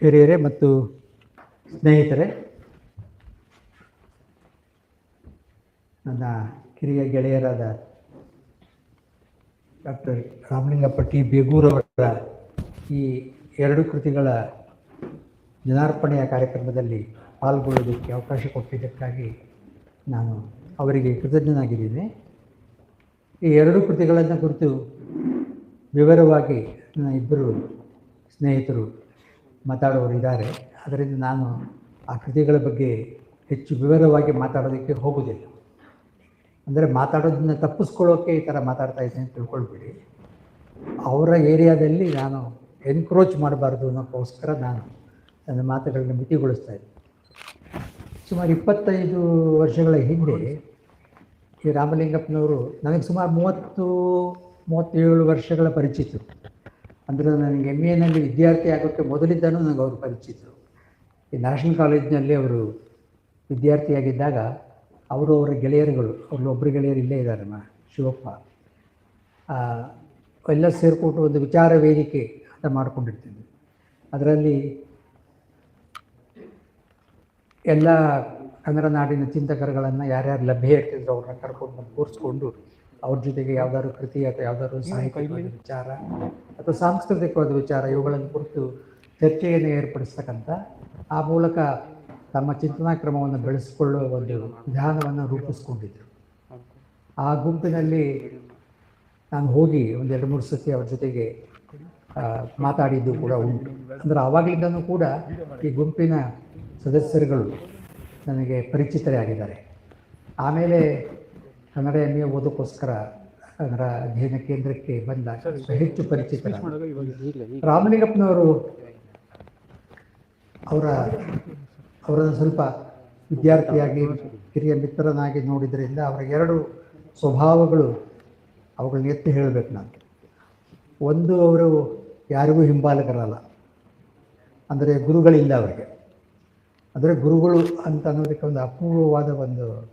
ಹಿರಿಯರೇ ಮತ್ತು ಸ್ನೇಹಿತರೆ, ನನ್ನ ಕಿರಿಯ ಗೆಳೆಯರಾದ ಡಾಕ್ಟರ್ ರಾಮಲಿಂಗಪ್ಪ ಟಿ. ಬೇಗೂರವರ ಈ ಎರಡು ಕೃತಿಗಳ ಜನಾರ್ಪಣೆಯ ಕಾರ್ಯಕ್ರಮದಲ್ಲಿ ಪಾಲ್ಗೊಳ್ಳೋದಕ್ಕೆ ಅವಕಾಶ ಕೊಟ್ಟಿದ್ದಕ್ಕಾಗಿ ನಾನು ಅವರಿಗೆ ಕೃತಜ್ಞನಾಗಿದ್ದೇನೆ. ಈ ಎರಡು ಕೃತಿಗಳನ್ನು ಕುರಿತು ವಿವರವಾಗಿ ನನ್ನ ಇಬ್ಬರು ಸ್ನೇಹಿತರು ಮಾತಾಡೋರು ಇದ್ದಾರೆ ಅದರಿಂದ ನಾನು ಆ ಕೃತಿಗಳ ಬಗ್ಗೆ ಹೆಚ್ಚು ವಿವರವಾಗಿ ಮಾತಾಡೋದಕ್ಕೆ ಹೋಗೋದಿಲ್ಲ ಅಂದರೆ ಮಾತಾಡೋದನ್ನ ತಪ್ಪಿಸ್ಕೊಳ್ಳೋಕ್ಕೆ ಈ ಥರ ಮಾತಾಡ್ತಾ ಇದ್ದೀನಿ ಅಂತ ತಿಳ್ಕೊಳ್ಬೇಡಿ. ಅವರ ಏರಿಯಾದಲ್ಲಿ ನಾನು ಎನ್ಕ್ರೋಚ್ ಮಾಡಬಾರ್ದು ಅನ್ನೋಕ್ಕೋಸ್ಕರ ನಾನು ನನ್ನ ಮಾತುಗಳನ್ನ ಮಿತಿಗೊಳಿಸ್ತಾ ಇದ್ದೆ ಸುಮಾರು ಇಪ್ಪತ್ತೈದು ವರ್ಷಗಳ ಹಿಂದೆ ಈ ರಾಮಲಿಂಗಪ್ಪನವರು ನನಗೆ ಸುಮಾರು ಮೂವತ್ತು, ಮೂವತ್ತೇಳು ವರ್ಷಗಳ ಪರಿಚಿತರು. ಅಂದರೆ ನನಗೆ ಎಂ ಎನಲ್ಲಿ ವಿದ್ಯಾರ್ಥಿ ಆಗೋಕ್ಕೆ ಮೊದಲಿದ್ದಾನೂ ನನಗೆ ಅವರು ಪರಿಚಿತರು. ಈ ನ್ಯಾಷನಲ್ ಕಾಲೇಜ್ನಲ್ಲಿ ಅವರು ವಿದ್ಯಾರ್ಥಿಯಾಗಿದ್ದಾಗ ಅವರು ಅವರ ಗೆಳೆಯರುಗಳು, ಅವ್ರಲ್ಲಿ ಒಬ್ಬರು ಗೆಳೆಯರು ಇಲ್ಲೇ ಇದ್ದಾರೆ ಮಾ ಶಿವಪ್ಪ. ಎಲ್ಲ ಸೇರಿಕೊಂಡು ಒಂದು ವಿಚಾರ ವೇದಿಕೆ ಅಂತ ಮಾಡಿಕೊಂಡಿರ್ತೀನಿ ಅದರಲ್ಲಿ ಎಲ್ಲ ಕನ್ನಡ ನಾಡಿನ ಚಿಂತಕರುಗಳನ್ನು ಯಾರ್ಯಾರು ಲಭ್ಯ ಇರ್ತಿದ್ರು ಅವ್ರನ್ನ ಕರ್ಕೊಂಡು ಕೂರಿಸ್ಕೊಂಡು ಅವ್ರ ಜೊತೆಗೆ ಯಾವ್ದಾದ್ರು ಕೃತಿ ಅಥವಾ ಯಾವ್ದಾದ್ರು ಸಾಹಿತ್ಯ ವಿಚಾರ ಅಥವಾ ಸಾಂಸ್ಕೃತಿಕವಾದ ವಿಚಾರ ಇವುಗಳನ್ನು ಕುರಿತು ಚರ್ಚೆಯನ್ನು ಏರ್ಪಡಿಸ್ತಕ್ಕಂಥ ಆ ಮೂಲಕ ತಮ್ಮ ಚಿಂತನಾ ಕ್ರಮವನ್ನು ಬೆಳೆಸಿಕೊಳ್ಳುವ ಒಂದು ವಿಧಾನವನ್ನು ರೂಪಿಸ್ಕೊಂಡಿದ್ದರು ಆ ಗುಂಪಿನಲ್ಲಿ ನಾನು ಹೋಗಿ ಒಂದು ಎರಡು ಮೂರು ಸತಿ ಅವರ ಜೊತೆಗೆ ಮಾತಾಡಿದ್ದು ಕೂಡ ಉಂಟು. ಅಂದರೆ ಆವಾಗಲಿಂದನೂ ಕೂಡ ಈ ಗುಂಪಿನ ಸದಸ್ಯರುಗಳು ನನಗೆ ಪರಿಚಿತರೇ ಆಗಿದ್ದಾರೆ. ಆಮೇಲೆ ಕನ್ನಡ ಎಂ ಎ ಓದೋಕ್ಕೋಸ್ಕರ ಕನ್ನಡ ಅಧ್ಯಯನ ಕೇಂದ್ರಕ್ಕೆ ಬಂದಾಗ ಹೆಚ್ಚು ಪರಿಚಿತ ರಾಮಲಿಂಗಪ್ಪನವರು ಅವರ ಅವರನ್ನು ಸ್ವಲ್ಪ ವಿದ್ಯಾರ್ಥಿಯಾಗಿ ಹಿರಿಯ ಮಿತ್ರನಾಗಿ ನೋಡಿದ್ರಿಂದ ಅವರ ಎರಡು ಸ್ವಭಾವಗಳು ಅವುಗಳನ್ನ ಎತ್ತಿ ಹೇಳಬೇಕು ನಾನು. ಒಂದು ಅವರು ಯಾರಿಗೂ ಹಿಂಬಾಲಕರಲ್ಲ. ಅಂದರೆ ಗುರುಗಳಿಲ್ಲ ಅವರಿಗೆ. ಅಂದರೆ ಗುರುಗಳು ಅಂತ ಅನ್ನೋದಕ್ಕೆ ಒಂದು ಅಪೂರ್ವವಾದ ಒಂದು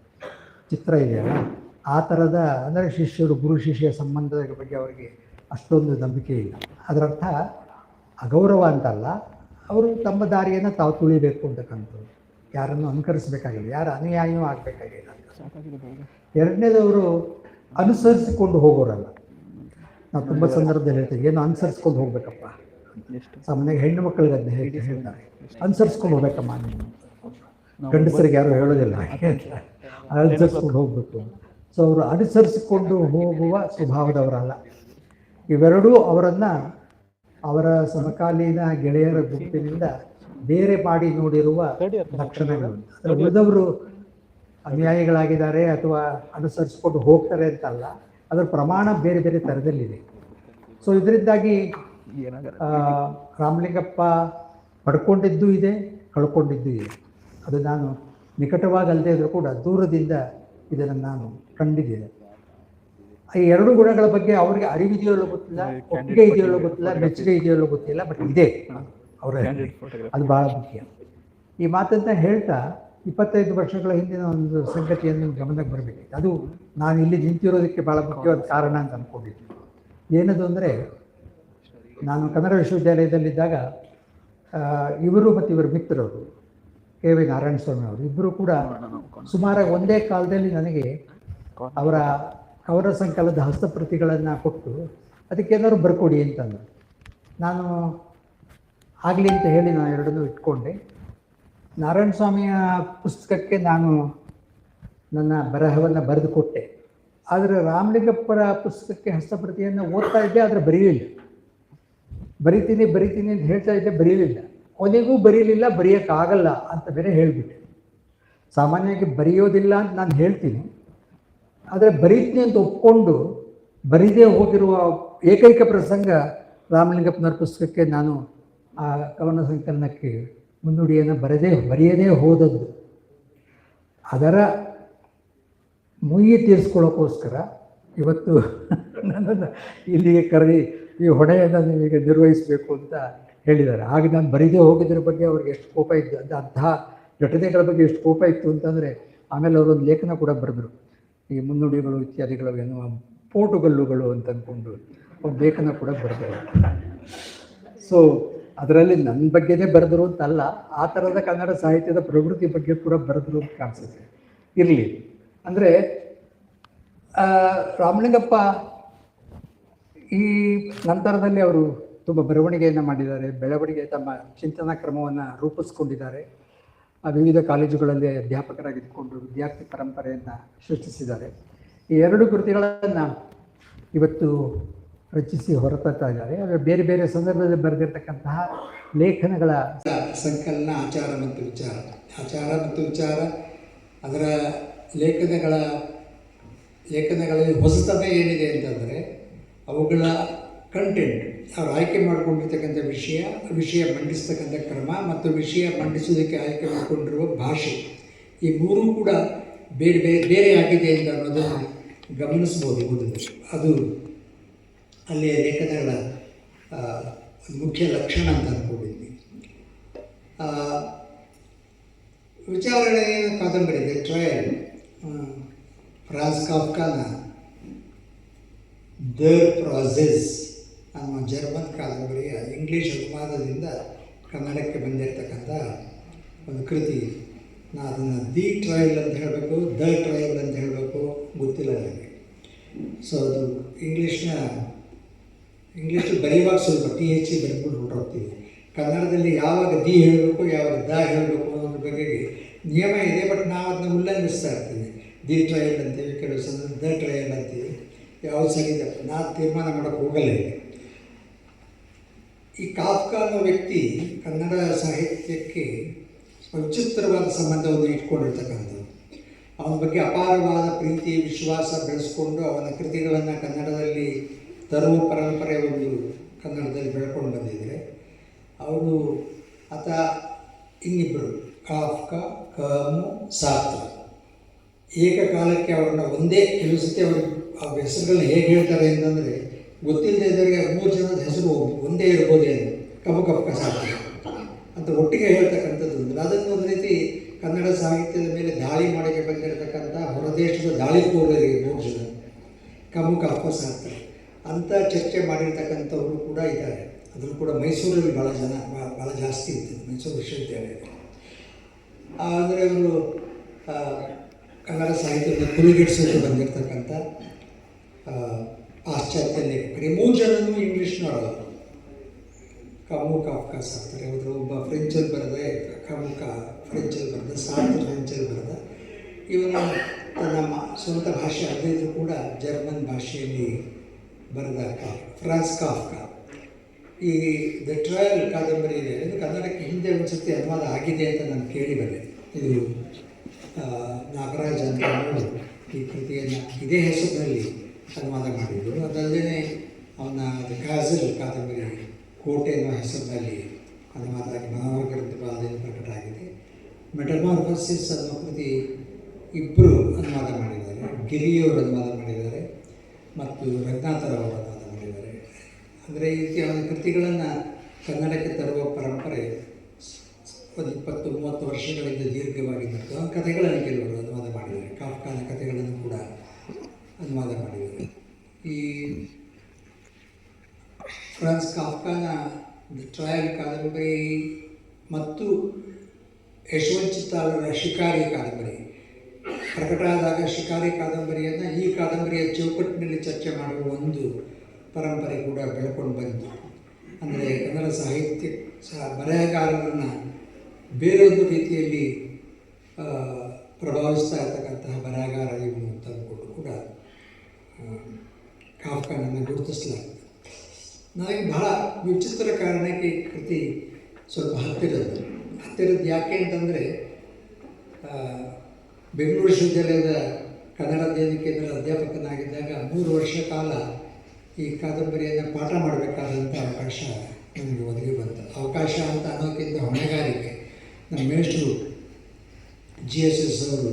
ಚಿತ್ರ ಇದೆಯಲ್ಲ? ಆ ಥರದ ಅಂದರೆ ಶಿಷ್ಯರು, ಗುರು ಶಿಷ್ಯ ಸಂಬಂಧದ ಬಗ್ಗೆ ಅವರಿಗೆ ಅಷ್ಟೊಂದು ನಂಬಿಕೆ ಇಲ್ಲ. ಅದರರ್ಥ ಅಗೌರವ ಅಂತಲ್ಲ, ಅವರು ತಮ್ಮ ದಾರಿಯನ್ನು ತಾವು ತುಳಿಬೇಕು ಅಂತಕ್ಕಂಥದ್ದು ಯಾರನ್ನು ಅನುಕರಿಸಬೇಕಾಗಿಲ್ಲ, ಯಾರ ಅನುಯಾಯಿಯೂ ಆಗಬೇಕಾಗಿಲ್ಲ ಎರಡನೇದವರು ಅನುಸರಿಸಿಕೊಂಡು ಹೋಗೋರಲ್ಲ. ನಾವು ತುಂಬ ಸಂದರ್ಭದಲ್ಲಿ ಹೇಳ್ತೀವಿ, ಏನು ಅನುಸರಿಸ್ಕೊಂಡು ಹೋಗ್ಬೇಕಪ್ಪ? ಸಾಮಾನ್ಯ ಹೆಣ್ಣು ಮಕ್ಕಳಿಗೆ ಅದನ್ನ ಹೇಳಿ ಹೇಳ್ತಾರೆ. ಅನುಸರಿಸ್ಕೊಂಡು ಹೋಗ್ಬೇಕಮ್ಮ ಗಂಡಸರಿಗೆ ಯಾರು ಹೇಳೋದಿಲ್ಲ ಅನುಸರಿಸ್ಕೊಂಡು ಹೋಗ್ಬೇಕು ಸೊ ಅವರು ಅನುಸರಿಸಿಕೊಂಡು ಹೋಗುವ ಸ್ವಭಾವದವರಲ್ಲ. ಇವೆರಡೂ ಅವರನ್ನು, ಅವರ ಸಮಕಾಲೀನ ಗೆಳೆಯರ ಗುಂಪಿನಿಂದ ಬೇರೆ ಮಾಡಿ ನೋಡಿರುವ ಲಕ್ಷಣಗಳು. ಅಂದರೆ ಉಳಿದವರು ಅನುಯಾಯಿಗಳಾಗಿದ್ದಾರೆ ಅಥವಾ ಅನುಸರಿಸಿಕೊಂಡು ಹೋಗ್ತಾರೆ ಅಂತಲ್ಲ, ಅದರ ಪ್ರಮಾಣ ಬೇರೆ ಬೇರೆ ಥರದಲ್ಲಿದೆ ಸೊ ಇದರಿಂದಾಗಿ ರಾಮಲಿಂಗಪ್ಪ ಪಡ್ಕೊಂಡಿದ್ದು ಇದೆ, ಕಳ್ಕೊಂಡಿದ್ದು ಇದೆ. ಅದು ನಾನು ನಿಕಟವಾಗಿ ಅಲ್ಲದೆ ಇದ್ರೂ ಕೂಡ ದೂರದಿಂದ ಇದನ್ನು ನಾನು ಕಂಡಿದ್ದೇನೆ ಈ ಎರಡು ಗುಣಗಳ ಬಗ್ಗೆ ಅವರಿಗೆ ಅರಿವಿದೆಯೋ ಗೊತ್ತಿಲ್ಲ ಒಪ್ಪಿಗೆ ಇದೆಯೋ ಗೊತ್ತಿಲ್ಲ ಮೆಚ್ಚುಗೆ ಇದೆಯೋ ಗೊತ್ತಿಲ್ಲ ಬಟ್ ಇದೆ. ಅವರ. ಅದು ಬಹಳ ಮುಖ್ಯ. ಈ ಮಾತನ್ನ ಹೇಳ್ತಾ ಇಪ್ಪತ್ತೈದು ವರ್ಷಗಳ ಹಿಂದಿನ ಒಂದು ಸಂಗತಿಯನ್ನು ಗಮನಕ್ಕೆ ಬರಬೇಕು ಅದು ನಾನು ಇಲ್ಲಿ ನಿಂತಿರೋದಕ್ಕೆ ಬಹಳ ಮುಖ್ಯವಾದ ಕಾರಣ ಅಂತ ಅಂದ್ಕೊಂಡಿದ್ದೆ ಏನದು ಅಂದರೆ ನಾನು ಕನ್ನಡ ವಿಶ್ವವಿದ್ಯಾಲಯದಲ್ಲಿದ್ದಾಗ ಇವರು ಮತ್ತು ಇವರ ಮಿತ್ರರು ಕೆ ವಿ ನಾರಾಯಣ ಸ್ವಾಮಿ ಅವರು. ಇಬ್ಬರು ಕೂಡ ಸುಮಾರು ಒಂದೇ ಕಾಲದಲ್ಲಿ ನನಗೆ ಅವರ ಕವರ ಸಂಕಲದ ಹಸ್ತಪ್ರತಿಗಳನ್ನು ಕೊಟ್ಟು ಅದಕ್ಕೇನಾದ್ರು ಬರ್ಕೊಡಿ ಅಂತಂದರು. ನಾನು ಆಗಲಿ ಅಂತ ಹೇಳಿ ನಾನು ಎರಡನ್ನೂ ಇಟ್ಕೊಂಡೆ. ನಾರಾಯಣ ಸ್ವಾಮಿಯ ಪುಸ್ತಕಕ್ಕೆ ನಾನು ನನ್ನ ಬರಹವನ್ನು ಬರೆದು ಕೊಟ್ಟೆ. ಆದರೆ ರಾಮಲಿಂಗಪ್ಪರ ಪುಸ್ತಕಕ್ಕೆ ಹಸ್ತಪ್ರತಿಯನ್ನು ಓದ್ತಾ ಇದ್ದೆ, ಆದರೆ ಬರೀಲಿಲ್ಲ. ಬರಿತೀನಿ ಬರಿತೀನಿ ಅಂತ ಹೇಳ್ತಾ ಇದ್ದೆ, ಬರೀಲಿಲ್ಲ. ಕೊನೆಗೂ ಬರೀಲಿಲ್ಲ, ಬರೆಯೋಕ್ಕಾಗಲ್ಲ ಅಂತ ಬೇರೆ ಹೇಳಿಬಿಟ್ಟೆ. ಸಾಮಾನ್ಯವಾಗಿ ಬರೆಯೋದಿಲ್ಲ ಅಂತ ನಾನು ಹೇಳ್ತೀನಿ. ಆದರೆ ಬರೀತೀನಿ ಅಂತ ಒಪ್ಕೊಂಡು ಬರೀದೇ ಹೋಗಿರುವ ಏಕೈಕ ಪ್ರಸಂಗ ರಾಮಲಿಂಗಪ್ಪನವ್ರ ಪುಸ್ತಕಕ್ಕೆ ನಾನು ಆ ಕವನ ಸಂಕಲನಕ್ಕೆ ಮುನ್ನುಡಿಯನ್ನು ಬರೆದೇ, ಬರೆಯದೇ ಹೋದದ್ದು. ಅದರ ಮುಯಿ ತೀರಿಸ್ಕೊಳ್ಳೋಕ್ಕೋಸ್ಕರ ಇವತ್ತು ನನ್ನನ್ನು ಇಲ್ಲಿಗೆ ಕರೆದಿ, ಈ ಹೊಣೆಯನ್ನು ನಿಮಗೆ ನಿರ್ವಹಿಸಬೇಕು ಅಂತ ಹೇಳಿದ್ದಾರೆ. ಆಗ ನಾನು ಬರೀದೇ ಹೋಗಿದ್ರ ಬಗ್ಗೆ ಅವ್ರಿಗೆ ಎಷ್ಟು ಕೋಪ ಇದ್ದು ಅಂತ ಅಂತಹ ಘಟನೆಗಳ ಬಗ್ಗೆ ಎಷ್ಟು ಕೋಪ ಇತ್ತು ಅಂತಂದರೆ ಆಮೇಲೆ ಅವರೊಂದು ಲೇಖನ ಕೂಡ ಬರೆದರು. ಈ ಮುನ್ನುಡಿಗಳು, ಇತ್ಯಾದಿಗಳು ಎನ್ನುವ ಪೋಟುಗಲ್ಲುಗಳು ಅಂತ ಅಂದ್ಕೊಂಡು ಒಂದು ಲೇಖನ ಕೂಡ ಬರೆದರು. ಸೊ ಅದರಲ್ಲಿ ನನ್ನ ಬಗ್ಗೆನೇ ಬರೆದರು ಅಂತಲ್ಲ, ಆ ಥರದ ಕನ್ನಡ ಸಾಹಿತ್ಯದ ಪ್ರವೃತ್ತಿ ಬಗ್ಗೆ ಕೂಡ ಬರೆದ್ರು ಅಂತ ಕಾಣಿಸುತ್ತೆ. ಇರಲಿ. ಅಂದರೆ ರಾಮಲಿಂಗಪ್ಪ ಈ ನಂತರದಲ್ಲಿ ಅವರು ತುಂಬ ಬರವಣಿಗೆಯನ್ನು ಮಾಡಿದ್ದಾರೆ, ಬೆಳವಣಿಗೆ, ತಮ್ಮ ಚಿಂತನಾ ಕ್ರಮವನ್ನು ರೂಪಿಸ್ಕೊಂಡಿದ್ದಾರೆ. ಆ ವಿವಿಧ ಕಾಲೇಜುಗಳಲ್ಲಿ ಅಧ್ಯಾಪಕರಾಗಿದ್ದುಕೊಂಡು ವಿದ್ಯಾರ್ಥಿ ಪರಂಪರೆಯನ್ನು ಸೃಷ್ಟಿಸಿದ್ದಾರೆ. ಈ ಎರಡು ಕೃತಿಗಳನ್ನು ಇವತ್ತು ರಚಿಸಿ ಹೊರತರ್ತಾ ಇದ್ದಾರೆ. ಆದರೆ ಬೇರೆ ಬೇರೆ ಸಂದರ್ಭದಲ್ಲಿ ಬರೆದಿರ್ತಕ್ಕಂತಹ ಲೇಖನಗಳ ಸಂಕಲನ, ಆಚಾರ ಮತ್ತು ವಿಚಾರ. ಆಚಾರ ಮತ್ತು ವಿಚಾರ ಅದರ ಲೇಖನಗಳ, ಲೇಖನಗಳಲ್ಲಿ ಹೊಸತನ ಏನಿದೆ ಅಂತಂದರೆ ಅವುಗಳ ಕಂಟೆಂಟ್ ಅವ್ರು ಆಯ್ಕೆ ಮಾಡಿಕೊಂಡಿರ್ತಕ್ಕಂಥ ವಿಷಯ ವಿಷಯ ಮಂಡಿಸ್ತಕ್ಕಂಥ ಕ್ರಮ ಮತ್ತು ವಿಷಯ ಮಂಡಿಸೋದಕ್ಕೆ ಆಯ್ಕೆ ಮಾಡಿಕೊಂಡಿರುವ ಭಾಷೆ. ಈ ಮೂರೂ ಕೂಡ ಬೇರೆ ಬೇರೆ ಬೇರೆ ಆಗಿದೆ ಅಂತ ಅನ್ನೋದನ್ನು ಗಮನಿಸ್ಬೋದು ಓದಿದ್ರೆ ಅದು ಅಲ್ಲಿಯ ಲೇಖನಗಳ ಮುಖ್ಯ ಲಕ್ಷಣ ಅಂತ ಅಂದ್ಕೊಂಡಿದ್ವಿ ವಿಚಾರಣೆ ಕಾದಂಬರಿ ಇದೆ ಟ್ರಯಲ್ ಫ್ರಾನ್ಸ್ ಕಾಫ್ಕಾನ, ದ ಪ್ರಾಸೆಸ್ ಜರ್ಮನ್ ಕಾದಂಬರಿಯ ಇಂಗ್ಲೀಷ್ ಅನುವಾದದಿಂದ ಕನ್ನಡಕ್ಕೆ ಬಂದಿರತಕ್ಕಂಥ ಒಂದು ಕೃತಿ. ನಾನು ಅದನ್ನು ದಿ ಟ್ರಯಲ್ ಅಂತ ಹೇಳಬೇಕು, ದ ಟ್ರಯಲ್ ಅಂತ ಹೇಳಬೇಕು, ಗೊತ್ತಿಲ್ಲ ನನಗೆ. ಸೊ ಅದು ಇಂಗ್ಲೀಷ್ನ ಇಂಗ್ಲೀಷ್ ಬರೆಯುವಾಗ ಸ್ವಲ್ಪ ಟಿ ಎಚ್ ಇ ಬರ್ಕೊಂಡು ಹೊರಟೋಗ್ತೀವಿ ಕನ್ನಡದಲ್ಲಿ ಯಾವಾಗ ದಿ ಹೇಳಬೇಕು, ಯಾವಾಗ ದ ಹೇಳಬೇಕು ಅನ್ನೋದ್ರ ಬಗ್ಗೆ ನಿಯಮ ಇದೆ ಬಟ್ ನಾವು ಅದನ್ನ ಉಲ್ಲಂಘಿಸ್ತಾ ಇರ್ತೀವಿ. ದಿ ಟ್ರಯಲ್ ಅಂತೀವಿ, ಕೆಲವು ಸಂದರ್ಭ ದ ಟ್ರಯಲ್ ಅಂತೀವಿ. ಯಾವುದು ಸರಿ ನಾ ತೀರ್ಮಾನ ಮಾಡೋಕ್ಕೆ ಹೋಗಲ್ಲ ಈ ಕಾಫ್ಕ ಅನ್ನೋ ವ್ಯಕ್ತಿ ಕನ್ನಡ ಸಾಹಿತ್ಯಕ್ಕೆ ವಿಚಿತ್ರವಾದ ಸಂಬಂಧವನ್ನು ಇಟ್ಕೊಂಡಿರ್ತಕ್ಕಂಥದ್ದು. ಅವನ ಬಗ್ಗೆ ಅಪಾರವಾದ ಪ್ರೀತಿ ವಿಶ್ವಾಸ ಬೆಳೆಸ್ಕೊಂಡು ಅವನ ಕೃತಿಗಳನ್ನು ಕನ್ನಡದಲ್ಲಿ ತರುವ ಪರಂಪರೆ ಒಂದು ಕನ್ನಡದಲ್ಲಿ ಬೆಳ್ಕೊಂಡು ಬಂದಿದ್ದಾರೆ ಅವರು ಆತ ಇನ್ನಿಬ್ಬರು ಕಾಫ್ಕ ಕಮು, ಸಾತ್ರ. ಏಕಕಾಲಕ್ಕೆ ಅವರನ್ನ ಒಂದೇ ಕೆಲವು ಸತಿ ಅವರು ಆ ಹೆಸರುಗಳನ್ನ ಹೇಗೆ ಹೇಳ್ತಾರೆ ಅಂತಂದರೆ ಗೊತ್ತಿಲ್ಲದೆ ಇದ್ದವರಿಗೆ ಮೂರು ಜನದ ಹೆಸರು ಒಂದೇ ಇರ್ಬೋದೇ ಅದು ಕಪ ಕಪ್ಕ ಸಾಧ್ಯ ಅಂತ ಒಟ್ಟಿಗೆ ಹೇಳ್ತಕ್ಕಂಥದ್ದು ಅದನ್ನು ಒಂದು ರೀತಿ ಕನ್ನಡ ಸಾಹಿತ್ಯದ ಮೇಲೆ ದಾಳಿ ಮಾಡೋಕ್ಕೆ ಬಂದಿರತಕ್ಕಂಥ ಹೊರದೇಶದ ದಾಳಿಕೋರರಿಗೆ ಮೂರು ಜನ. ಕಮು ಕಪ್ಪ ಸಾಕ್ತಾರೆ ಅಂತ ಚರ್ಚೆ ಮಾಡಿರ್ತಕ್ಕಂಥವರು ಕೂಡ ಇದ್ದಾರೆ. ಅದನ್ನು ಕೂಡ ಮೈಸೂರಲ್ಲಿ ಭಾಳ ಜನ ಭಾಳ ಜಾಸ್ತಿ ಇತ್ತು ಮೈಸೂರು ವಿಶ್ವವಿದ್ಯಾಲಯ ಆದರೆ ಅವರು ಕನ್ನಡ ಸಾಹಿತ್ಯದ ಕುರಿಗಿಡಿಸೋಕೆ ಬಂದಿರತಕ್ಕಂಥ ಆ, ಪಾಶ್ಚಾತ್ಯ ಲೇಖಕರು ಈ ಮೂರು ಜನನು ಇಂಗ್ಲೀಷ್ನವರು ಕಮು ಕಾಫ್ಕಾಸ್ ಆಗ್ತಾರೆ ಅವರು ಒಬ್ಬ ಫ್ರೆಂಚಲ್ಲಿ ಬರೆದ ಕಮು ಕಾ ಫ್ರೆಂಚಲ್ಲಿ ಬರೆದ ಸಾರ್ಟ್ ಫ್ರೆಂಚಲ್ಲಿ ಬರೆದ. ಇವನು ತನ್ನ ಸ್ವಂತ ಭಾಷೆ ಅದೇ ಇದ್ರೂ ಕೂಡ ಜರ್ಮನ್ ಭಾಷೆಯಲ್ಲಿ ಬರೆದ ಫ್ರಾನ್ಸ್ ಕಾಫ್ಕ ಈ ದ ಟ್ರಯಲ್ ಕಾದಂಬರಿ ಇದೆ. ಇದು ಕನ್ನಡಕ್ಕೆ ಹಿಂದೆ ಒಂದು ಸತಿ ಅನುವಾದ ಆಗಿದೆ ಅಂತ ನಾನು ಕೇಳಿ ಬಂದೆ. ಇದು ನಾಗರಾಜ್ ಅಂತ ಈ ಕೃತಿಯನ್ನು ಇದೇ ಹೆಸರಿನಲ್ಲಿ. ಅನುವಾದ ಮಾಡಿದರು ಅದಲ್ಲದೆ ಅವನ ಕಾಜಲ್ ಕಾದಂಬರಿ ಕೋಟೆ ಅನ್ನೋ ಹೆಸರಿನಲ್ಲಿ ಅನುವಾದ ಆಗಿ ಮನೋಹರ ಗ್ರಂಥಪಾಲದಲ್ಲಿ ಪ್ರಕಟ ಆಗಿದೆ. ಮೆಟಮಾರ್ಫಸಿಸ್ ಅನ್ನೋ ಕೃತಿ ಇಬ್ಬರು ಅನುವಾದ ಮಾಡಿದ್ದಾರೆ. ಗಿರಿಯವರು ಅನುವಾದ ಮಾಡಿದ್ದಾರೆ. ಮತ್ತು ರಂಗನಾಥರವರು ಅನುವಾದ ಮಾಡಿದ್ದಾರೆ. ಅಂದರೆ ಈ ರೀತಿಯ ಒಂದು ಕೃತಿಗಳನ್ನು ಕನ್ನಡಕ್ಕೆ ತರುವ ಪರಂಪರೆ ಒಂದು ಇಪ್ಪತ್ತು ಮೂವತ್ತು ವರ್ಷಗಳಿಂದ ದೀರ್ಘವಾಗಿ ಮತ್ತು ಆ ಕಥೆಗಳನ್ನು ಕೆಲವರು ಅನುವಾದ ಮಾಡಿದ್ದಾರೆ. ಕಾಫ್ಕಾನ ಕಥೆಗಳನ್ನು ಕೂಡ ಅನುವಾದ ಮಾಡಿದ್ದಾರೆ. ಈ ಫ್ರಾನ್ಸ್ ಕಾಫ್ಕಾನ ದ ಟ್ರಯಲ್ ಕಾದಂಬರಿ ಮತ್ತು ಯಶವಂತ್ ಚಿತ್ತಾಲರ ಶಿಕಾರಿ ಕಾದಂಬರಿ ಪ್ರಕಟ ಆದಾಗ ಶಿಕಾರಿ ಕಾದಂಬರಿಯನ್ನು ಈ ಕಾದಂಬರಿಯ ಚೌಕಟ್ಟಿನಲ್ಲಿ ಚರ್ಚೆ ಮಾಡುವ ಒಂದು ಪರಂಪರೆ ಕೂಡ ಬೆಳ್ಕೊಂಡು ಬಂತು. ಅಂದರೆ ಕನ್ನಡ ಸಾಹಿತ್ಯ ಸಹ ಬರಹಗಾರರನ್ನು ಬೇರೊಂದು ರೀತಿಯಲ್ಲಿ ಪ್ರಭಾವಿಸ್ತಾ ಇರತಕ್ಕಂತಹ ಬರಹಗಾರ ಇವನು ಅಂತ ಕೂಡ ಕಾಫ್ಕನನ್ನು ಗುರುತಿಸಲಾಗಿದೆ ನನಗೆ ಬಹಳ ವಿಚಿತ್ರ ಕಾರಣಕ್ಕೆ ಈ ಕೃತಿ ಸ್ವಲ್ಪ ಹತ್ತಿರದ್ದು ಹತ್ತಿರದ್ದು ಯಾಕೆ ಅಂತಂದರೆ ಬೆಂಗಳೂರು ವಿಶ್ವವಿದ್ಯಾಲಯದ ಕನ್ನಡ ಅಧ್ಯಯನ ಕೇಂದ್ರ ಅಧ್ಯಾಪಕನಾಗಿದ್ದಾಗ ಮೂರು ವರ್ಷ ಕಾಲ ಈ ಕಾದಂಬರಿಯನ್ನು ಪಾಠ ಮಾಡಬೇಕಾದಂಥ ಅವಕಾಶ ನನಗೆ ಒದಗಿ ಬಂತು ಅವಕಾಶ ಅಂತ ಅನ್ನೋಕ್ಕಿಂತ ಹೊಣೆಗಾರಿಕೆ ನಮ್ಮ ಮೇಷ್ಟ್ರು ಜಿ ಎಸ್ ಎಸ್ ಅವರು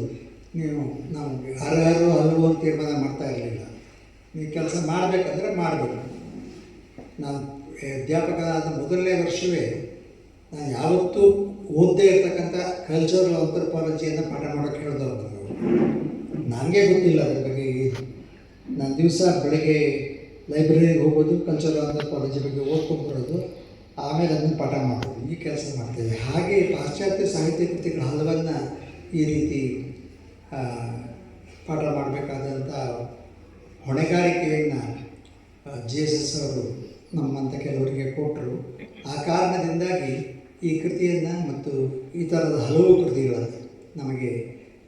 ನೀವು ನಾವು ಅರ್ಹರು ಅಲ್ವೋ ತೀರ್ಮಾನ ಮಾಡ್ತಾ ಇರಲಿಲ್ಲ ನೀವು ಕೆಲಸ ಮಾಡಬೇಕಂದ್ರೆ ಮಾಡಬೇಕು. ನಾನು ಅಧ್ಯಾಪಕನಾದ ಮೊದಲನೇ ವರ್ಷವೇ ನಾನು ಯಾವತ್ತೂ ಓದದೇ ಇರ್ತಕ್ಕಂಥ ಕಲ್ಚರಲ್ ಆಂಥ್ರಪಾಲಜಿಯನ್ನು ಪಾಠ ಮಾಡೋಕ್ಕೆ ಹೇಳಿದವರು ನನಗೆ ಗೊತ್ತಿಲ್ಲ ಅದ್ರ ಬಗ್ಗೆ. ನಾನು ದಿವಸ ಬೆಳಗ್ಗೆ ಲೈಬ್ರರಿಗೆ ಹೋಗೋದು ಕಲ್ಚರಲ್ ಆಂಥ್ರಪಾಲಜಿ ಬಗ್ಗೆ ಓದ್ಕೊಂಡು ಆಮೇಲೆ ಅದನ್ನು ಪಾಠ ಮಾಡೋದು ಈ ಕೆಲಸ ಮಾಡ್ತೇವೆ ಹಾಗೆ ಪಾಶ್ಚಾತ್ಯ ಸಾಹಿತ್ಯ ಕೃತಿಗಳ ಹಲವನ್ನು ಈ ರೀತಿ ಪಾಠ ಮಾಡಬೇಕಾದಂಥ ಹೊಣೆಗಾರಿಕೆಯನ್ನು ಜೆ ಎಸ್ ಎಸ್ ಅವರು ನಮ್ಮಂಥ ಕೆಲವರಿಗೆ ಕೊಟ್ಟರು ಆ ಕಾರಣದಿಂದಾಗಿ ಈ ಕೃತಿಯನ್ನು ಮತ್ತು ಈ ಥರದ ಹಲವು ಕೃತಿಗಳನ್ನು ನಮಗೆ,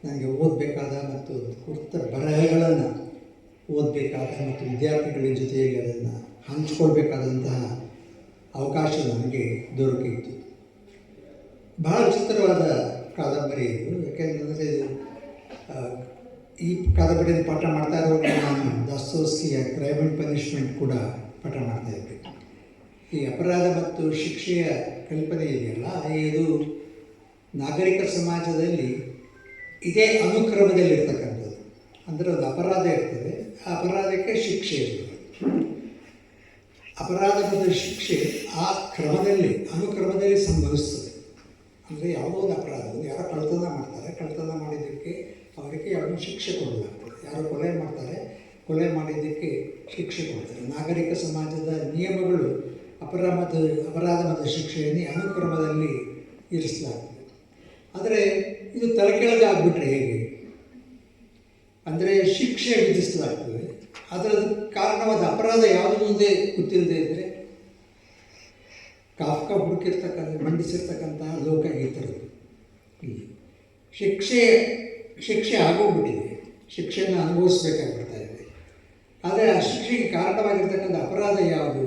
ನನಗೆ ಓದಬೇಕಾದ ಮತ್ತು ಕುರಿತ ಬರಹಗಳನ್ನು ಓದಬೇಕಾದ ಮತ್ತು ವಿದ್ಯಾರ್ಥಿಗಳ ಜೊತೆಯಲ್ಲಿ ಅದನ್ನು ಹಂಚಿಕೊಳ್ಬೇಕಾದಂತಹ ಅವಕಾಶ ನನಗೆ ದೊರಕಿತ್ತು. ಬಹಳ ವಿಚಿತ್ರವಾದ ಕಾದಂಬರಿ ಇದು. ಯಾಕೆಂತಂದರೆ ಈ ಕಾದಂಬರಿಯನ್ನು ಪಾಠ ಮಾಡ್ತಾ ಇರುವಾಗ ನಾನು ದಾಸ್ತೋಸ್ಕಿಯ ಕ್ರೈಮ್ ಆ್ಯಂಡ್ ಪನಿಷ್ಮೆಂಟ್ ಕೂಡ ಪಾಠ ಮಾಡ್ತಾ ಇದ್ದೆ. ಈ ಅಪರಾಧ ಮತ್ತು ಶಿಕ್ಷೆಯ ಕಲ್ಪನೆ ಇದೆಯಲ್ಲ, ಇದು ನಾಗರಿಕ ಸಮಾಜದಲ್ಲಿ ಇದೇ ಅನುಕ್ರಮದಲ್ಲಿರ್ತಕ್ಕಂಥದ್ದು. ಅಂದರೆ ಒಂದು ಅಪರಾಧ ಇರ್ತದೆ, ಆ ಅಪರಾಧಕ್ಕೆ ಶಿಕ್ಷೆ ಇರ್ತದೆ. ಅಪರಾಧ ಮತ್ತು ಶಿಕ್ಷೆ ಆ ಕ್ರಮದಲ್ಲಿ, ಅನುಕ್ರಮದಲ್ಲಿ ಸಂಭವಿಸ್ತದೆ. ಅಂದರೆ ಯಾವುದೋ ಒಂದು ಅಪರಾಧ, ಯಾರೋ ಕಳ್ತನ ಮಾಡ್ತಾರೆ ಕಳ್ತನ ಮಾಡಿದ್ದಕ್ಕೆ ಅವರಿಗೆ ಯಾರನ್ನು ಶಿಕ್ಷೆ ಕೊಡಲಾಗ್ತದೆ ಯಾರು ಕೊಲೆ ಮಾಡ್ತಾರೆ, ಕೊಲೆ ಮಾಡಿದ್ದಕ್ಕೆ ಶಿಕ್ಷೆ ಕೊಡ್ತಾರೆ. ನಾಗರಿಕ ಸಮಾಜದ ನಿಯಮಗಳು ಅಪರಾಧ ಅಪರಾಧ ಶಿಕ್ಷೆಯನ್ನು ಅನುಕ್ರಮದಲ್ಲಿ ಇರಿಸಲಾಗ್ತದೆ ಆದರೆ ಇದು ತಲೆಕೆಳಗಾಗ್ಬಿಟ್ರೆ ಹೇಗೆ? ಅಂದರೆ ಶಿಕ್ಷೆ ವಿಧಿಸಲಾಗ್ತದೆ. ಅದರ ಕಾರಣವಾದ ಅಪರಾಧ ಯಾವುದು ಮುಂದೆ ಗೊತ್ತಿಲ್ಲದೆ ಇದ್ದರೆ ಕಾಫ್ಕ ಹುಡುಕಿರ್ತಕ್ಕಂಥ, ಮಂಡಿಸಿರ್ತಕ್ಕಂತಹ ಲೋಕ ಈ ಥರದ್ದು. ಶಿಕ್ಷೆ ಶಿಕ್ಷೆ ಆಗೋಗ್ಬಿಟ್ಟಿದೆ. ಶಿಕ್ಷೆಯನ್ನು ಅನುಭವಿಸ್ಬೇಕಾಗ್ಬಿಡ್ತಾ ಇದೆ. ಆದರೆ ಆ ಶಿಕ್ಷೆಗೆ ಕಾರಣವಾಗಿರ್ತಕ್ಕಂಥ ಅಪರಾಧ ಯಾವುದು?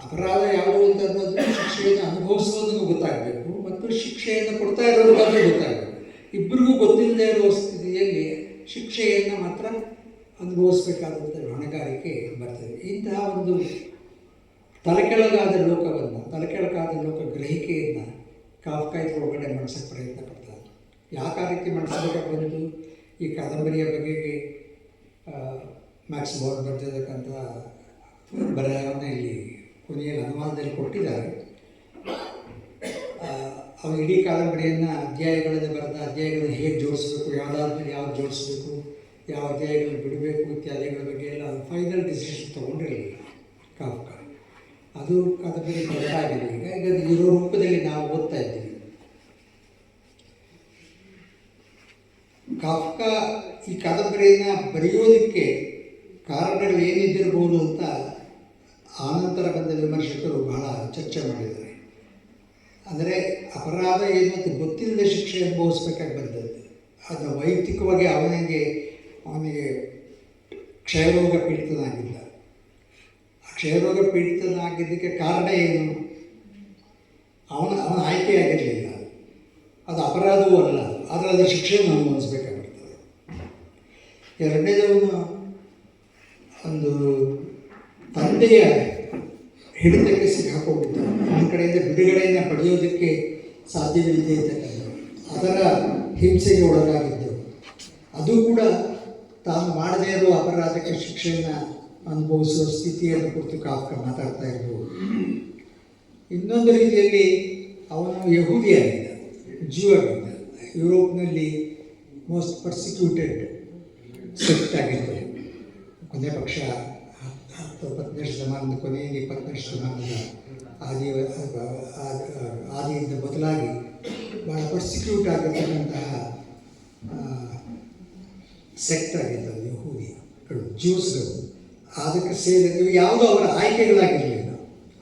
ಅಪರಾಧ ಯಾವುದು ಅಂತ ಅನ್ನೋದು ಶಿಕ್ಷೆಯನ್ನು ಅನುಭವಿಸೋದನ್ನು ಗೊತ್ತಾಗಬೇಕು ಮತ್ತು ಶಿಕ್ಷೆಯನ್ನು ಕೊಡ್ತಾ ಇರೋದು ಬಗ್ಗೆ ಗೊತ್ತಾಗಬೇಕು. ಇಬ್ಬರಿಗೂ ಗೊತ್ತಿಲ್ಲದೆ ಇರುವ ಸ್ಥಿತಿಯಲ್ಲಿ ಶಿಕ್ಷೆಯನ್ನು ಮಾತ್ರ ಅನುಭವಿಸಬೇಕಾದಂಥ ಹೊಣೆಗಾರಿಕೆ ಬರ್ತದೆ ಇಂತಹ ಒಂದು ತಲೆಕೆಳಗಾದ ಲೋಕವನ್ನು, ತಲೆಕೆಳಗಾದ ಲೋಕ ಗ್ರಹಿಕೆಯನ್ನು ಕಾಫ್ಕಾಯಿ ಒಳಗಡೆ ಮಾಡಿಸೋಕ್ಕೆ ಪ್ರಯತ್ನ ಪಡ್ತಾರೆ ಯಾಕೆ ಆ ರೀತಿ ಮಾಡಿಸ್ಬೇಕಾಗಿ ಬಂತು ಈ ಕಾದಂಬರಿಯ ಬಗೆಗೆ ಮ್ಯಾಕ್ಸ್ ಬೋರ್ಡ್ ಬರೆದಿರ್ತಕ್ಕಂಥ ಬರಹವನ್ನು ಇಲ್ಲಿ ಕೊನೆಯಲ್ಲಿ ಅನುವಾದದಲ್ಲಿ ಕೊಟ್ಟಿದ್ದಾರೆ. ಆ, ಅವರು ಇಡೀ ಕಾದಂಬರಿಯನ್ನು ಅಧ್ಯಾಯಗಳಿಂದ ಬರೆದ ಅಧ್ಯಾಯಗಳನ್ನು ಹೇಗೆ ಜೋಡಿಸ್ಬೇಕು ಯಾವುದಾದ್ರೂ ಯಾವ್ದು ಜೋಡಿಸ್ಬೇಕು ಯಾವ ಅಧ್ಯಾಯಗಳನ್ನು ಬಿಡಬೇಕು ಇತ್ಯಾದಿಗಳ ಬಗ್ಗೆ ಎಲ್ಲ ಫೈನಲ್ ಡಿಸಿಷನ್ ತೊಗೊಂಡಿರಲಿಲ್ಲ ಕಾಫ್ಕ ಅದು ಕಾದಂಬರಿ ಹೊರಟಾಗಿದೆ ಈಗ ಈಗ ಇರೋ ರೂಪದಲ್ಲಿ ನಾವು ಓದ್ತಾ ಇದ್ದೀವಿ. ಕಾಫ್ಕ ಈ ಕಾದಂಬರಿಯನ್ನು ಬರೆಯೋದಕ್ಕೆ ಕಾರಣಗಳು ಏನಿದ್ದಿರ್ಬೋದು ಅಂತ ಆನಂತರ ಬಂದ ವಿಮರ್ಶಕರು ಬಹಳ ಚರ್ಚೆ ಮಾಡಿದ್ದಾರೆ. ಅಂದರೆ ಅಪರಾಧ ಏನು ಅಂತ ಗೊತ್ತಿಲ್ಲದೆ ಶಿಕ್ಷೆ ಅನುಭವಿಸ್ಬೇಕಾಗಿ ಬಂದದ್ದು. ಅದು ವೈಯಕ್ತಿಕವಾಗಿ ಅವನಿಗೆ ಅವನಿಗೆ ಕ್ಷಯರೋಗ ಪೀಡಿತನಾಗಿಲ್ಲ ಆ ಕ್ಷಯರೋಗ ಪೀಡಿತನಾಗಿದ್ದಕ್ಕೆ ಕಾರಣ ಏನು? ಅವನ ಅವನ ಆಯ್ಕೆಯಾಗಿರಲಿಲ್ಲ. ಅದು ಅಪರಾಧವೂ ಅಲ್ಲ ಆದರೆ ಅದರ ಶಿಕ್ಷೆಯನ್ನು ಅನುಭವಿಸ್ಬೇಕಾಗಿರ್ತದೆ ಎರಡನೇದವನು ಒಂದು ತಂದೆಯ ಹಿಡಿತಕ್ಕೆ ಸಿಕ್ಕಾಕೊಂಡಿದ್ದ ನಮ್ಮ ಕಡೆಯಿಂದ ಬಿಡುಗಡೆಯನ್ನು ಪಡೆಯೋದಕ್ಕೆ ಸಾಧ್ಯವಿಲ್ಲದೆ ಇರ್ತಕ್ಕಂಥದ್ದು ಅದರ ಹಿಂಸೆಗೆ ಒಳಗಾಗಿದ್ದು. ಅದು ಕೂಡ ತಾನು ಮಾಡದೇ ಇರುವ ಅಪರಾಧಕ್ಕೆ ಶಿಕ್ಷೆಯನ್ನು ಅನುಭವಿಸುವ ಸ್ಥಿತಿಯನ್ನು ಕುರಿತು ಕಾಫ್ಕ ಮಾತಾಡ್ತಾ ಇರ್ಬೋದು ಇನ್ನೊಂದು ರೀತಿಯಲ್ಲಿ ಅವನು ಯಹೂದಿಯಾಗಿದ್ದ, ಜೀವ ಆಗಿದ್ದ. ಯುರೋಪ್ನಲ್ಲಿ ಮೋಸ್ಟ್ ಪರ್ಸಿಕ್ಯೂಟೆಡ್ ಆಗಿತ್ತು ಕೊನೆ ಪಕ್ಷ ಹತ್ತು ಇಪ್ಪತ್ತು ಹತ್ತನೇ ಶತಮಾನದ ಕೊನೆಯಲ್ಲಿ ಇಪ್ಪತ್ತನೇ ಶತಮಾನದ ಆದಿ ಆ- ಆದಿಯಿಂದ ಬದಲಾಗಿ ಭಾಳ ಪರ್ಸಿಕ್ಯೂಟ್ ಆಗಿರ್ತಕ್ಕಂತಹ ಸೆಕ್ಟ್ ಆಗಿತ್ತು ಹೂವಿಗಳು ಜ್ಯೂಸ್ಗಳು ಅದಕ್ಕೆ ಸೇರಿದ್ದು ಯಾವುದೋ ಅವರ ಆಯ್ಕೆಗಳಾಗಿರಲಿಲ್ಲ.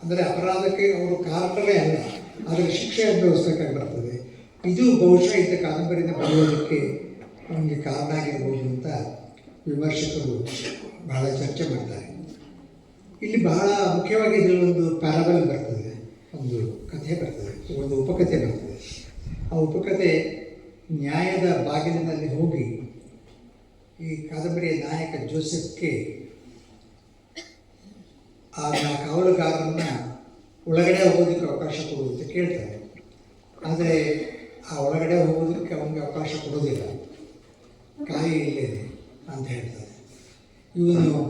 ಅಂದರೆ ಅಪರಾಧಕ್ಕೆ ಅವರು ಕಾರಣವೇ ಅಲ್ಲ. ಅದರ ಶಿಕ್ಷೆ ಅನುಭವಿಸ್ಬೇಕಾಗಿ ಬರ್ತದೆ. ಇದು ಬಹುಶಃ ಇಂಥ ಕಾದಂಬರಿನ ಬರೆಯೋದಕ್ಕೆ ಅವನಿಗೆ ಕಾರಣ ಆಗಿರ್ಬೋದು ಅಂತ ವಿಮರ್ಶಕರು ಬಹಳ ಚರ್ಚೆ ಮಾಡ್ತಾರೆ. ಇಲ್ಲಿ ಬಹಳ ಮುಖ್ಯವಾಗಿ ಒಂದು ಪ್ಯಾರಬಲ್ ಬರ್ತದೆ. ಒಂದು ಕಥೆ ಬರ್ತದೆ. ಒಂದು ಉಪಕಥೆ ಬರ್ತದೆ. ಆ ಉಪಕಥೆ ನ್ಯಾಯದ ಬಾಗಿಲಿನಲ್ಲಿ ಹೋಗಿ ಈ ಕಾದಂಬರಿಯ ನಾಯಕ ಜೋಸೆಫ್ಗೆ ಆ ಕಾವಲುಗಾರನ ಒಳಗಡೆ ಹೋಗೋದಕ್ಕೆ ಅವಕಾಶ ಕೊಡುವಂತ ಕೇಳ್ತಾರೆ. ಆದರೆ ಆ ಒಳಗಡೆ ಹೋಗೋದಕ್ಕೆ ಅವನಿಗೆ ಅವಕಾಶ ಕೊಡೋದಿಲ್ಲ. ಕಾಯಿ ಇಲ್ಲೇ ಅಂತ ಹೇಳ್ತಾರೆ. ಇವನು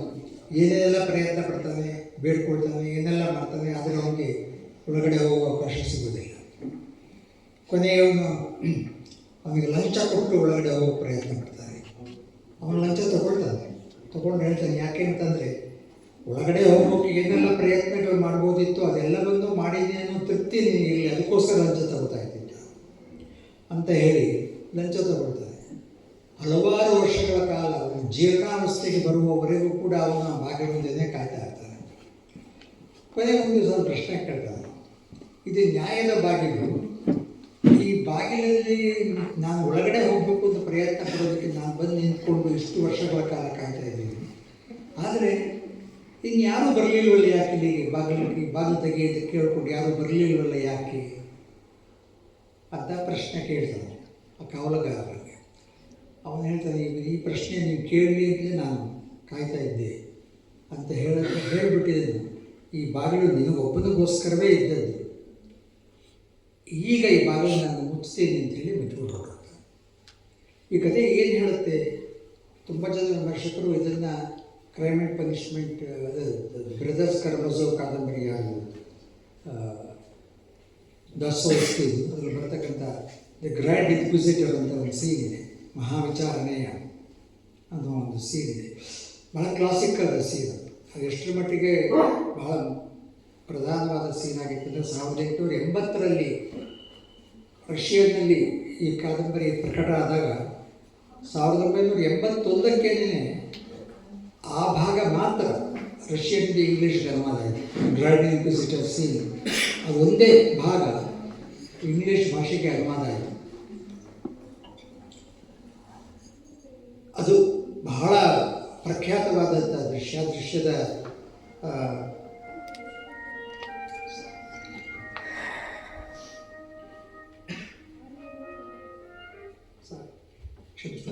ಏನೆಲ್ಲ ಪ್ರಯತ್ನ ಪಡ್ತಾನೆ, ಬೇಡ್ಕೊಳ್ತಾನೆ, ಏನೆಲ್ಲ ಮಾಡ್ತಾನೆ, ಆದರೆ ಅವನಿಗೆ ಒಳಗಡೆ ಹೋಗೋ ಅವಕಾಶ ಸಿಗೋದಿಲ್ಲ ಕೊನೆಗೆ ಅವನು ಅವನಿಗೆ ಲಂಚ ಕೊಟ್ಟು ಒಳಗಡೆ ಹೋಗೋ ಪ್ರಯತ್ನ ಪಡ್ತಾನೆ. ಅವನು ಲಂಚ ತಗೊಳ್ತಾನೆ. ತಗೊಂಡು ಹೇಳ್ತಾನೆ, ಯಾಕೆ ಅಂತಂದರೆ, ಒಳಗಡೆ ಹೋಗೋಕೆ ಏನೆಲ್ಲ ಪ್ರಯತ್ನಗಳು ಮಾಡ್ಬೋದಿತ್ತು ಅದೆಲ್ಲವನ್ನು ಮಾಡಿದೆ ಅನ್ನೋ ತೃಪ್ತಿ ನಿನಗಿರಲಿ. ಅದಕ್ಕೋಸ್ಕರ ಲಂಚ ತಗೋತಾ ಇದ್ದಿದ್ದ ಅಂತ ಹೇಳಿ ಲಂಚ ತಗೊಳ್ತಾನೆ. ಹಲವಾರು ವರ್ಷಗಳ ಕಾಲ ಜೀರ್ಣಾವಸ್ಥೆಗೆ ಬರುವವರೆಗೂ ಕೂಡ ಅವನ ಬಾಗಿಲು ಕಾಯ್ತಾ ಇರ್ತಾನೆ. ಕೊನೆಗೆ ಒಂದು ದಿವಸ ಪ್ರಶ್ನೆ ಕೇಳ್ತಾನೆ. ಇದು ನ್ಯಾಯದ ಬಾಗಿಲು. ಈ ಬಾಗಿಲಲ್ಲಿ ನಾನು ಒಳಗಡೆ ಹೋಗಬೇಕು ಅಂತ ಪ್ರಯತ್ನ ಪಡೋದಕ್ಕೆ ನಾನು ಬಂದು ನಿಂತ್ಕೊಂಡು ಇಷ್ಟು ವರ್ಷಗಳ ಕಾಲ ಕಾಯ್ತಾ ಇದ್ದೀನಿ. ಆದರೆ ಇನ್ಯಾರೂ ಬರಲಿಲ್ವಲ್ಲ ಯಾಕೆ ಇಲ್ಲಿಗೆ ಬಾಗಿಲಿಗೆ ಬಾಗಿಲು ತೆಗೆಯೋದು ಕೇಳ್ಕೊಂಡು ಯಾರೂ ಬರಲಿಲ್ವಲ್ಲ ಯಾಕೆ? ಅಂತ ಪ್ರಶ್ನೆ ಕೇಳ್ತಾನೆ ಆ ಕಾವಲುಗಾರರಿಗೆ ಅವನು ಹೇಳ್ತಾನೆ, "ಈ- ಪ್ರಶ್ನೆ ನೀವು ಕೇಳಲಿ ಅಂತಲೇ ನಾನು ಕಾಯ್ತಾ ಇದ್ದೆ ಅಂತ ಹೇಳಕ್ಕೆ ಹೇಳಿಬಿಟ್ಟಿದೆ ನಾನು ಈ ಬಾಗಿಲು ನಿನಗೊಬ್ಬನಿಗೋಸ್ಕರವೇ ಇದ್ದದ್ದು. ಈಗ ಈ ಬಾಗಿಲು ನಾನು ಅಂತ ಅಂತೇಳಿ ಹೇಳಿ ಹೊರಡ್ತಾನೆ ಈ ಕಥೆ ಏನು ಹೇಳುತ್ತೆ? ತುಂಬ ಜನ ವಿಮರ್ಶಕರು ಇದನ್ನು crime and punishment brothers Karamazov ಕಾದಂಬರಿ ಯಾರು? ದಾಸೋಸ್ತಿ ಅದರಲ್ಲಿ ಬರ್ತಕ್ಕಂಥ ದ ಗ್ರ್ಯಾಂಡ್ ಇನ್ಕ್ವಿಸಿಟರ್ ಅಂತ ಒಂದು ಸೀನ್ ಇದೆ. ಮಹಾವಿಚಾರಣೆಯ ಅನ್ನೋ ಒಂದು ಸೀನ್ ಇದೆ. ಬಹಳ ಕ್ಲಾಸಿಕ್ ಆದ ಸೀನ್ ಅದು. ಎಷ್ಟರ ಮಟ್ಟಿಗೆ ಬಹಳ ಪ್ರಧಾನವಾದ ಸೀನ್ ಆಗಿತ್ತು ಅಂದರೆ ಸಾವಿರದ ಎಂಟುನೂರ ಎಂಬತ್ತರಲ್ಲಿ ರಷ್ಯಾದಲ್ಲಿ ಈ ಕಾದಂಬರಿ ಪ್ರಕಟ ಆದಾಗ ಸಾವಿರದ ಒಂಬೈನೂರ ಎಂಬತ್ತೊಂದಕ್ಕೇನೆ ಆ ಭಾಗ ಮಾತ್ರ ರಷ್ಯನ್ಗೆ ಇಂಗ್ಲೀಷ್ಗೆ ಅನುವಾದ ಆಯಿತು. ಇನ್ಕ್ವಿಸಿಟರ್ ಸೀನ್ ಅದು ಒಂದೇ ಭಾಗ ಇಂಗ್ಲೀಷ್ ಭಾಷೆಗೆ ಅನುವಾದ ಆಯಿತು. ಅದು ಬಹಳ ಪ್ರಖ್ಯಾತವಾದಂಥ ದೃಶ್ಯ, ದೃಶ್ಯದ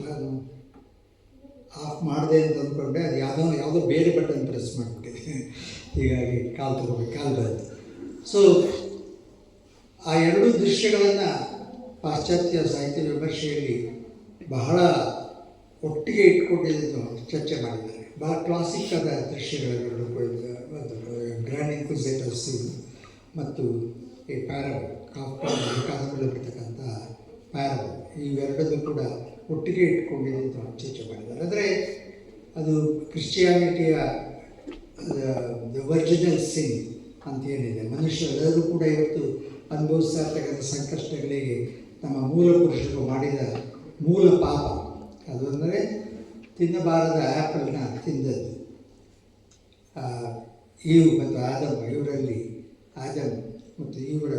ನಾನು ಆಫ್ ಮಾಡಿದೆ ಅಂತ ಅಂದ್ಕೊಂಡೆ. ಅದು ಯಾವುದೋ ಯಾವುದೋ ಬೇರೆ ಬಟನ್ ಪ್ರೆಸ್ ಮಾಡಿಬಿಟ್ಟಿದೆ ಹೀಗಾಗಿ ಕಾಲು ತಗೋಬೇಕು, ಕಾಲು ಬಂತು. ಸೊ ಆ ಎರಡೂ ದೃಶ್ಯಗಳನ್ನು ಪಾಶ್ಚಾತ್ಯ ಸಾಹಿತ್ಯ ವಿಮರ್ಶೆಯಲ್ಲಿ ಬಹಳ ಒಟ್ಟಿಗೆ ಇಟ್ಕೊಂಡಿದ್ದು ಚರ್ಚೆ ಮಾಡಿದ್ದಾರೆ. ಬಹಳ ಕ್ಲಾಸಿಕ್ ಆದ ದೃಶ್ಯಗಳನ್ನು ಗ್ರ್ಯಾಂಡ್ ಇನ್ಕ್ವಿಸೇಟರ್ ಸೀನ್ ಮತ್ತು ಈ ಕಾದಂಬರಿ ಬರ್ತಕ್ಕಂಥ ಪ್ಯಾರಬ್ ಇವೆರಡನ್ನು ಕೂಡ ಒಟ್ಟಿಗೆ ಇಟ್ಕೊಂಡಿದ್ದು ಚರ್ಚೆ ಮಾಡಿದ್ದಾರೆ. ಅಂದರೆ ಅದು ಕ್ರಿಶ್ಚಿಯಾನಿಟಿಯ ಒರಿಜಿನಲ್ ಸಿನ್ ಅಂತ ಏನಿದೆ. ಮನುಷ್ಯರೆಲ್ಲರೂ ಕೂಡ ಇವತ್ತು ಅನುಭವಿಸ್ತಾ ಸಂಕಷ್ಟಗಳಿಗೆ ನಮ್ಮ ಮೂಲ ಪುರುಷರು ಮಾಡಿದ ಮೂಲ ಪಾಪ. ಅದು ತಿನ್ನಬಾರದ ಆ್ಯಪಲ್ನ ತಿಂದದ್ದು. ಇವು ಮತ್ತು ಆದಮ್ ಇವರಲ್ಲಿ ಆದಮ್ ಮತ್ತು ಇವರ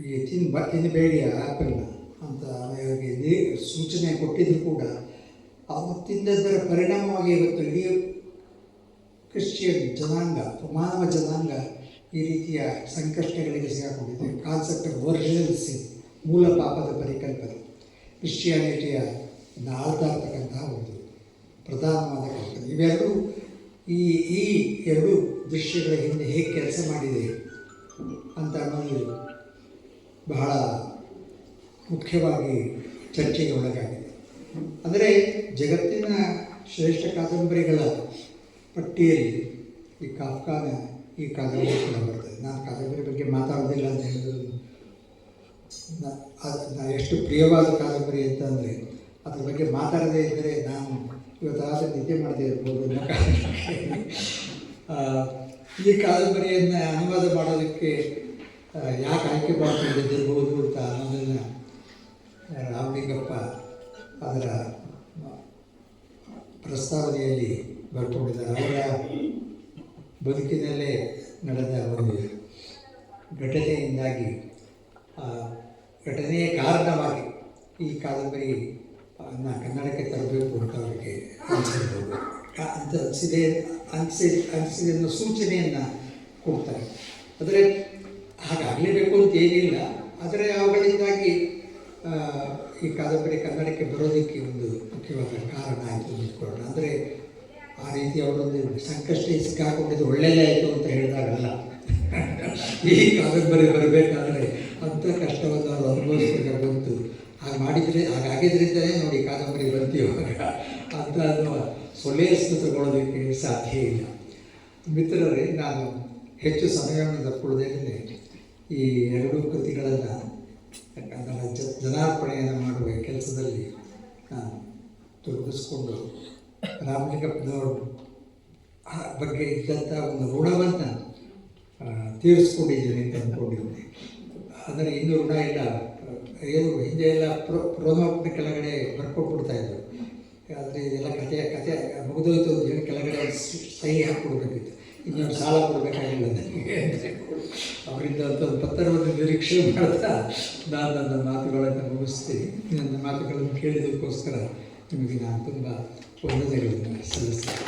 ಈ ತಿನ್, ಬ ತಿನ್ನಬೇಡಿ ಆ್ಯಪಲ್ನ ಅಂತ ಅವರಿಗೆ ಸೂಚನೆ ಕೊಟ್ಟಿದ್ರು ಕೂಡ. ಅವರು ತಿಂದದ್ದರ ಪರಿಣಾಮವಾಗಿ ಇವತ್ತು ಇಡೀ ಕ್ರಿಶ್ಚಿಯನ್ ಜನಾಂಗ, ಮಾನವ ಜನಾಂಗ ಈ ರೀತಿಯ ಸಂಕಷ್ಟಗಳಿಗೆ ಸಿಗಾಕೊಂಡಿದೆ ಕಾನ್ಸೆಪ್ಟ್ ಆಫ್ ಸಿನ್ ಮೂಲ ಪಾಪದ ಪರಿಕಲ್ಪನೆ. ಕ್ರಿಶ್ಚಿಯಾನಿಟಿಯ ಆಳ್ತಾ ಇರ್ತಕ್ಕಂತಹ ಒಂದು ಪ್ರಧಾನವಾದ ಕಲ್ಪನೆ ಇವೆರಡು ಈ ಈ ಎರಡು ದೃಶ್ಯಗಳ ಹಿಂದೆ ಹೇಗೆ ಕೆಲಸ ಮಾಡಿದೆ ಅಂತ ಅನ್ನೋದು ಬಹಳ ಮುಖ್ಯವಾಗಿ ಚರ್ಚೆಗೆ ಒಳಗಾಗಿದೆ. ಅಂದರೆ ಜಗತ್ತಿನ ಶ್ರೇಷ್ಠ ಕಾದಂಬರಿಗಳ ಪಟ್ಟಿಯಲ್ಲಿ ಈ ಕಾಫ್ಕಾನ ಈ ಕಾದಂಬರಿ ಕೂಡ ಬರ್ತದೆ. ನಾನು ಕಾದಂಬರಿ ಬಗ್ಗೆ ಮಾತಾಡೋದಿಲ್ಲ ಅಂತ ಹೇಳಿದ್ರು ಎಷ್ಟು ಪ್ರಿಯವಾದ ಕಾದಂಬರಿ ಅಂತಂದರೆ ಅದ್ರ ಬಗ್ಗೆ ಮಾತಾಡದೇ ಇದ್ದರೆ ನಾನು ಇವತ್ತು ಆಸೆ ನಿದ್ದೆ ಮಾಡದೇ ಇರ್ಬೋದು ಈ ಕಾದಂಬರಿಯನ್ನು ಅನುವಾದ ಮಾಡೋದಕ್ಕೆ ಯಾಕೆ ಆಯ್ಕೆ ಮಾಡ್ಕೊಂಡಿದ್ದಿರ್ಬೋದು ಅಂತ ಅನ್ನೋದನ್ನು ರಾಮಲಿಂಗಪ್ಪ ಅದರ ಪ್ರಸ್ತಾವನೆಯಲ್ಲಿ ಬರ್ಕೊಂಡಿದ್ದಾರೆ. ಅವರ ಬದುಕಿನಲ್ಲೇ ನಡೆದ ಒಂದು ಘಟನೆಯಿಂದಾಗಿ ಘಟನೆಯ ಕಾರಣವಾಗಿ ಈ ಕಾದಂಬರಿ ಅನ್ನ ಕನ್ನಡಕ್ಕೆ ತರಬೇಕು ಅಂತ ಅವರಿಗೆ ಅನಿಸಿರ್ಬೋದು. ಅಂತ ಅನಿಸಿದೆ, ಅನಿಸಿ, ಅನಿಸಿದೆ ಅನ್ನೋ ಸೂಚನೆಯನ್ನು ಕೊಡ್ತಾರೆ ಆದರೆ ಹಾಗಾಗಲೇಬೇಕು ಅಂತ ಏನಿಲ್ಲ. ಆದರೆ ಅವುಗಳಿಂದಾಗಿ ಈ ಕಾದಂಬರಿ ಕನ್ನಡಕ್ಕೆ ಬರೋದಕ್ಕೆ ಒಂದು ಮುಖ್ಯವಾದ ಕಾರಣ ಆಯಿತು ಅಂದ್ಕೊಳ್ಳೋಣ. ಅಂದರೆ ಆ ರೀತಿ ಅವರೊಂದು ಸಂಕಷ್ಟ ಸಿಕ್ಕಾಕೊಂಡಿದ್ದು ಒಳ್ಳೆಯದೇ ಆಯಿತು ಅಂತ ಹೇಳಿದಾಗಲ್ಲ. ಈ ಕಾದಂಬರಿ ಬರಬೇಕಾದ್ರೆ ಅಂಥ ಕಷ್ಟವನ್ನು ಅವರು ಅನುಭವಿಸ್ಬೇಕಾಗಿ ಬಂತು ಹಾಗೆ ಮಾಡಿದರೆ ಹಾಗಾಗಿದ್ದರಿಂದಲೇ ನೋಡಿ ಕಾದಂಬರಿ ಬರ್ತೀವಾಗ ಅಂತ ಅದು ಸೊಳ್ಳೆಯನ್ನು ತಗೊಳ್ಳೋದಕ್ಕೆ ಸಾಧ್ಯ ಇಲ್ಲ. ಮಿತ್ರರೇ, ನಾನು ಹೆಚ್ಚು ಸಮಯವನ್ನು ತಕ್ಕೊಳ್ಳೋದೇನೆ ಈ ಎರಡೂ ಕೃತಿಗಳನ್ನು ಅದರ ಜ, ಜನಾರ್ಪಣೆಯನ್ನು ಮಾಡುವ ಕೆಲಸದಲ್ಲಿ ನಾನು ತೊಡಗಿಸ್ಕೊಂಡು ರಾಮಲಿಂಗಪ್ಪನವರು ಬಗ್ಗೆ ಇದ್ದಂಥ ಒಂದು ಋಣವನ್ನು ತೀರಿಸ್ಕೊಂಡಿದ್ದೀನಿ ಅಂತ ಅಂದ್ಕೊಂಡಿದ್ದೀನಿ ಆದರೆ ಇನ್ನೂ ಋಣ ಇಲ್ಲ, ಏನು ಹಿಂದೆ ಎಲ್ಲ ಪ್ರೋ ಪ್ರೋಮ ಕೆಳಗಡೆ ಬರ್ಕೊಟ್ಬಿಡ್ತಾ ಇದ್ರು. ಆದರೆ ಇದೆಲ್ಲ ಕತೆ ಕತೆ ಮುಗಿದೋಯ್ತು ಹೇಳಿ ಕೆಳಗಡೆ ಸಹಿ ಹಾಕ್ಕೊಡ್ಬೇಕಿತ್ತು. ಇನ್ನೊಂದು ಸಾಲ ಕೊಡಬೇಕಾಗಿಲ್ಲ ನನಗೆ ಅವರಿಂದ ಅಂತ ಒಂದು ಪತ್ರವನ್ನು ನಿರೀಕ್ಷೆ ಮಾಡ್ತಾ ನಾನು ನನ್ನ ಮಾತುಗಳನ್ನು ಮುಗಿಸ್ತೀನಿ. ನನ್ನ ಮಾತುಗಳನ್ನು ಕೇಳಿದಕ್ಕೋಸ್ಕರ ನಿಮಗೆ ನಾನು ತುಂಬ ವಂದನೆಗಳನ್ನು ಸಲ್ಲಿಸ್ತೀನಿ.